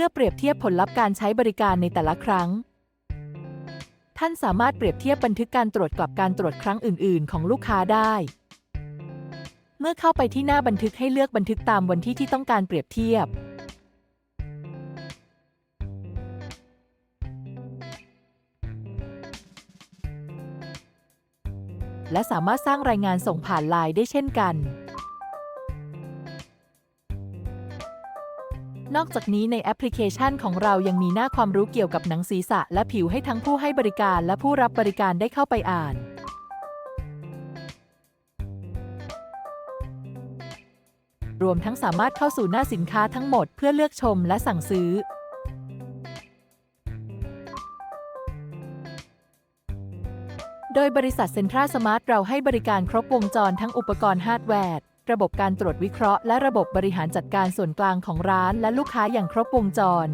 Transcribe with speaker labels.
Speaker 1: พื่อเปรียบเทียบผลลัพธ์การใช้บริการในแต่ละครั้ง ท่านสามารถเปรียบเทียบบันทึกการตรวจกับการตรวจครั้งอื่น ๆ ของลูกค้าได้ เมื่อเข้าไปที่หน้าบันทึกให้เลือกบันทึกตามวันที่ที่ต้องการเปรียบเทียบและสามารถสร้างรายงานส่งผ่านไลน์ได้เช่นกัน นอกจากนี้ในแอปพลิเคชันของเรายังมีหน้าความรู้เกี่ยวกับหนังศีรษะ และผิวให้ทั้งผู้ให้บริการและผู้รับบริการได้เข้าไปอ่านรวมทั้งสามารถเข้าสู่หน้าสินค้าทั้งหมดเพื่อเลือกชมและสั่งซื้อ โดยบริษัทเซ็นทรัลสมาร์ทเราให้บริการครบวงจรทั้งอุปกรณ์ฮาร์ดแวร์ ระบบการตรวจวิเคราะห์และระบบบริหารจัดการส่วนกลางของร้านและลูกค้าอย่างครบวงจร